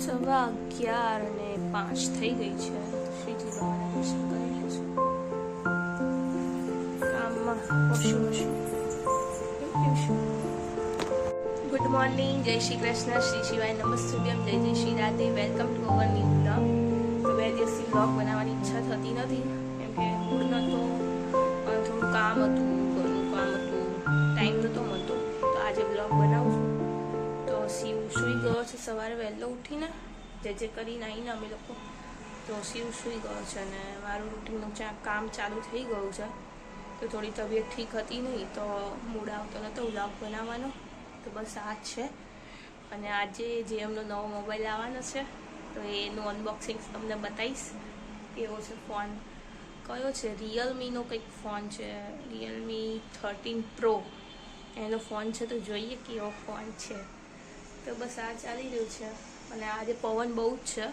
સવા અગિયાર અને પાંચ થઈ ગઈ છે. શ્રીજી ભગવાનના દર્શન કરી લેશું કામમાં વોશિંગ મશીન ગુડ મોર્નિંગ જય શ્રી કૃષ્ણ. શ્રી શિવાય નમસ્તુભ્યમ. જય જય Shri Radhe. Welcome to our new blog તો બે દિવસથી બ્લોગ બનાવવાની ઈચ્છા થતી નથી. કેમ કે મૂડ નહોતો થોડું કામ હતું ઘરનું કામ હતું. ટાઈમ નહોતો મળતો. તો આજે બ્લોગ બનાવું છું. શિવ સૂઈ ગયો છે. સવારે વહેલો ઉઠીને જે જે કરીને આવીને અમે લોકો તો શિવ સૂઈ ગયો છે અને મારું રૂટીનનું જ્યાં કામ ચાલુ થઈ ગયું છે. તો થોડી તબિયત ઠીક હતી નહીં તો મૂડ આવતો નહોતો, વ્લોગ બનાવવાનો. તો બસ આ જ છે. અને આજે જે એમનો નવો મોબાઈલ આવવાનો છે તો એનું અનબોક્સિંગ તમને બતાવીશ. એવો છે ફોન. કયો છે? રિયલમીનો કંઈક ફોન છે. રિયલમી થર્ટીન પ્રો એનો ફોન છે તો જોઈએ કેવો ફોન છે. તો બસ આ ચાલી રહ્યું છે. અને આજે પવન બહુ જ છે.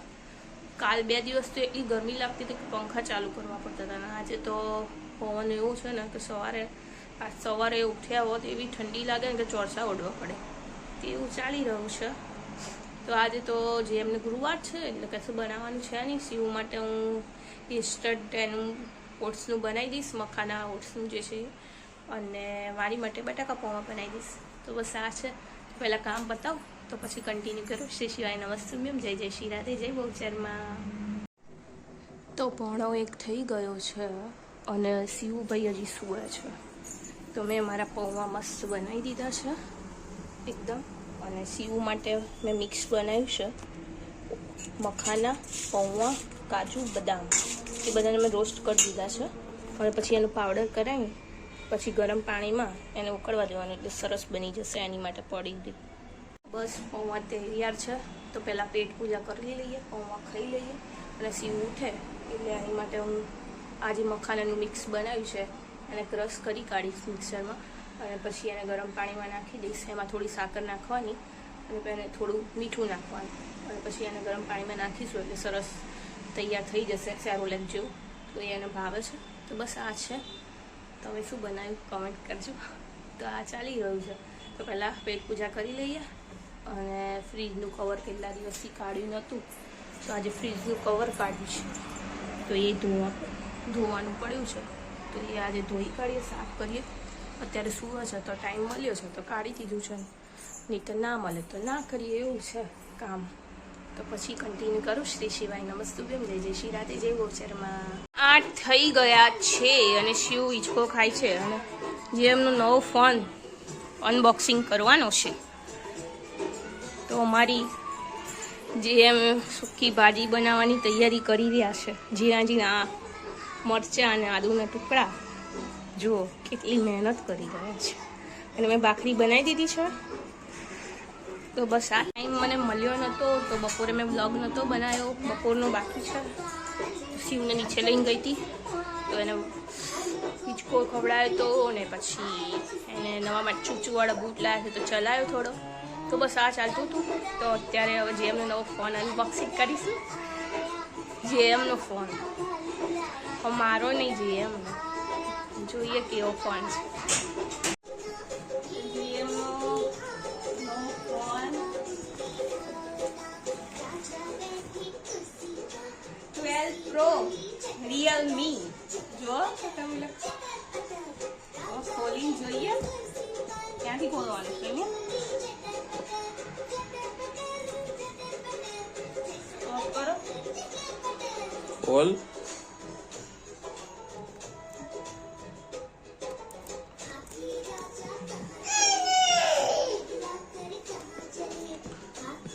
કાલ બે દિવસ તો એટલી ગરમી લાગતી હતી કે પંખા ચાલુ કરવા પડતા હતા. અને આજે તો પવન એવું છે ને કે સવારે, આજ સવારે ઉઠ્યા હોત એવી ઠંડી લાગે ને કે ચોરસા ઓઢવા પડે. તેવું ચાલી રહ્યું છે. તો આજે તો જે એમને ગુરુવાર છે, એટલે કશું બનાવવાનું છે નહીં. શિવ માટે હું ઇન્સ્ટન્ટ એનું ઓટ્સનું બનાવી દઈશ, મખાના ઓટ્સનું જે છે. અને મારી માટે બટાકા પૌવા બનાવી દઈશ. તો બસ આ છે. પહેલાં કામ બતાવું, તો પછી કન્ટિન્યુ કરો. શ્રી શિવાય નમસ્તુમ્યમ. જય જય શ્રી રાધે, જય બહુચરમાં તો ભણો એક થઈ ગયો છે અને શિવભાઈ હજી સુવે છે. તો મેં મારા પૌવા મસ્ત બનાવી દીધા છે, એકદમ. અને શિવ માટે મેં મિક્સ બનાવ્યું છે મખાના, પૌવા, કાજુ, બદામ. એ બધાને મેં રોસ્ટ કરી દીધા છે. અને પછી એનું પાવડર કરાવી પછી ગરમ પાણીમાં એને ઉકળવા દેવાનું એટલે સરસ બની જશે એની માટે પડી બસ, પૌવા તૈયાર છે. તો પહેલાં પેટ પૂજા કરી લઈએ, પૌવા ખાઈ લઈએ અને સીવું ઉઠે એટલે એની માટે હું આજે મખાનાનું મિક્સ બનાવ્યું છે. એને ક્રશ કરી કાઢીશ મિક્સરમાં અને પછી એને ગરમ પાણીમાં નાખી દઈશ. એમાં થોડી સાકર નાખવાની અને એને થોડું મીઠું નાખવાનું. અને પછી એને ગરમ પાણીમાં નાખીશું એટલે સરસ તૈયાર થઈ જશે. સેરોલેક જેવું. તો એને ભાવે છે. તો બસ આ છે. તમે શું બનાવ્યું? કમેન્ટ કરજો. તો આ ચાલી રહ્યું છે. તો પહેલાં પેટ પૂજા કરી લઈએ અને ફ્રીજનું કવર કેટલા દિવસથી કાઢ્યું નહોતું? તો આજે ફ્રીજનું કવર કાઢ્યું છે. તો એ ધોવા ધોવાનું પડ્યું છે. તો એ આજે ધોઈ કાઢીએ, સાફ કરીએ. અત્યારે સુવા છે, તો ટાઈમ મળ્યો છે. તો કાઢી દીધું છે. નહીં તો ના મળે તો ના કરીએ, એવું છે કામ. તો પછી કન્ટિન્યુ કરું. શ્રી શિવાય નમસ્તુભ્યમ. જય જય શ્રી રાધે. જય ગોચરમાં. આઠ થઈ ગયા છે અને શિવ ઈચકો ખાય છે. અને જે એમનો નવો ફોન અનબોક્સિંગ કરવાનો છે, તો અમારી જે એમ સૂકી ભાજી બનાવવાની તૈયારી કરી રહ્યા છે. જીરા જીરા મરચાં અને આદુના ટુકડા. જુઓ, કેટલી મહેનત કરી રહ્યા છે. અને મેં બાખરી બનાવી દીધી છે. તો બસ આ ટાઈમ મને મળ્યો નહોતો તો બપોરે મેં બ્લોગ નહોતો બનાવ્યો. બપોરનો બાકી છે. શિવને નીચે લઈને ગઈ હતી. તો એને હિંચકો ખવડાવ્યો તો ને પછી એને નવામાં ચૂચુવાળા બૂટ લાવ્યા છે તો ચલાવ્યો થોડો. તો બસ આ ચાલતું હતું. તો અત્યારે હવે જે એમનો નવો ફોન અનબોક્સિંગ કરીશું. જે એમનો ફોન મારો નહીં જેએમનો જોઈએ કેવો ફોન છે. પ્રો રિયલમી જો લોકો હવે ખોલીને જોઈએ. ક્યાંથી ખોલવાનું છે ઓફ કરો. ખોલ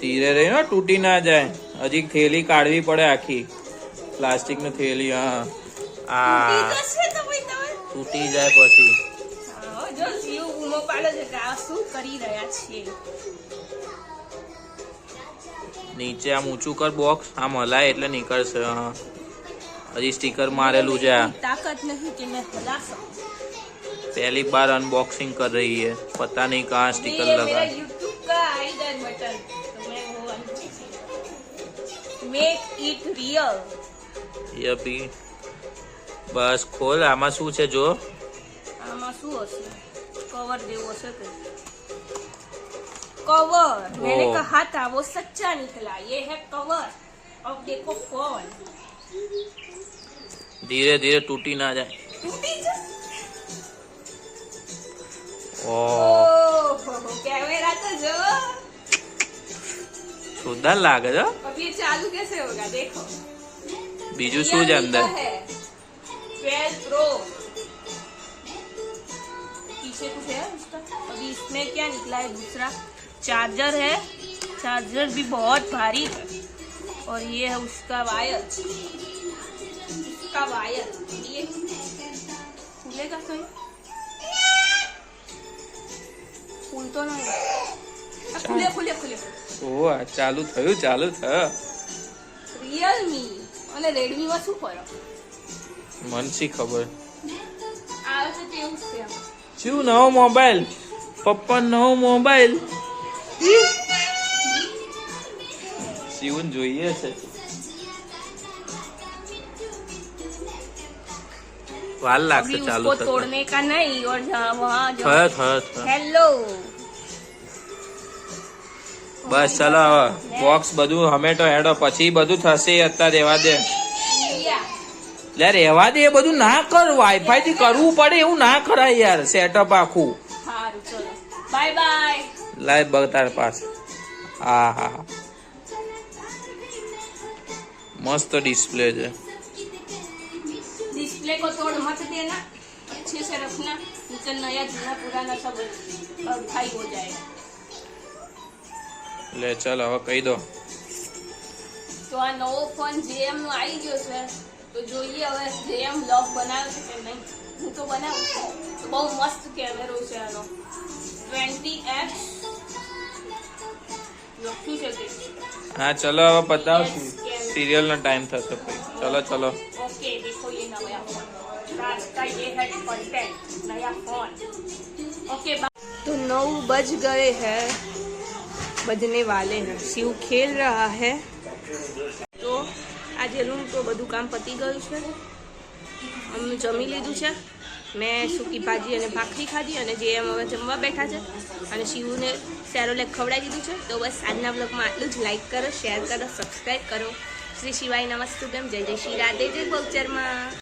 ધીરે રહી તૂટી ના જાય. હજી થેલી કાઢવી પડે આખી. પ્લાસ્ટિક ની થેલી હા આ જશે તો ભાઈ તમે તૂટી જાય પછી હા, જો શિવ ઊમો પાડે છે કે આ શું કરી રહ્યા છીએ નીચે આમ ઊંચું કર બોક્સ આમ હલાય એટલે નીકળશે હા હજી સ્ટીકર મારેલું છે આ તાકાત નહીં કે मैं हिला सकूं पहली बार अनबॉक्सिंग कर रही है पता नहीं कहाँ स्टिकर ये लगा मेरा YouTube का आइडन बटन तो मैं वो मेक इट रियल ये अभी બસ ખોલ આમાં શું છે જો આમાં શું હશે કવર જેવું હશે કે कवर मैंने ओह। कहा था वो सच्चा निकला ये है कवर अब देखो फोन ધીરે ધીરે તૂટી ના જાય टूटी जा ઓ ओह कैमरा तो जो જોરદાર લાગે છે હો. अब ये चालू कैसे होगा देखो બીજું શું છે અંદર ट्वेल्व प्रो पीछे कुछ है उसका अभी इसमें क्या निकला है दूसरा चार्जर है चार्जर भी बहुत भारी है और ये है उसका वायर उसका वायर ये खुलेगा सही खुल तो नहीं आ, खुले खुले खुले ઓ આ ચાલુ થયું ચાલુ થયું રિયલમી અને રેડમીમાં શું ફરક? મનસી ખબર? આવે છે તેવું છે. શું નવો મોબાઈલ? પપ્પા નવો મોબાઈલ? શિવન જોઈએ છે. વાલ લાગશે ચાલુ તોડને કા નહીં? ઓર થયો થયો હેલો બસ ચલો હવે બોક્સ બધું હમેટો હેડો પછી બધું થશે અત્યારે રહેવા દે લે રહેવા દે એ બધું ના કર વાઈફાઈ થી કરવું પડે એવું ના કરાય યાર સેટઅપ આખું સારું ચલો બાય બાય લાય બતાર પાસે હા હા મસ્ત ડિસ્પ્લે છે डिस्प्ले को तोड़ मत देना अच्छे से रखना नहीं तो नया जूना पुराना सब भाई हो जाएगा લે ચાલ હવે કહી દો. તો આ નવો ફોન જેમ નો આવી ગયો છે. તો જોઈએ હવે જેએમ બ્લોગ બનાવે છે કે નહીં. હું તો બનાવું તો બહુ મસ્ત કેમેરો છે આનો. ટ્વેન્ટી એક્સ હા ચલો હવે બતાવશું. સિરિયલ નો ટાઈમ થશે પછી ચલો ચલો. ઓકે દેખો યે નયા ફોન કા ફોન ઓકે તો 9 બજ ગયે હે. બજને વાલે હે શિવ ખેલ રહ્યા હે તો આજે રૂમ તો બધું કામ પતી ગયું છે અમે જમી લીધું છે મેં સૂકી ભાજી અને ભાખરી ખાધી અને જે એમ હવે જમવા બેઠા છે અને શિવને સેરોલેક ખવડાવી દીધું છે। તો બસ આજના બ્લોગમાં આટલું જ. લાઇક કરો, શેર કરો સબસ્ક્રાઈબ કરો. શ્રી શિવાય નમસ્તુ કેમ? જય જય શ્રી રાધે, જય ગોપચરમાં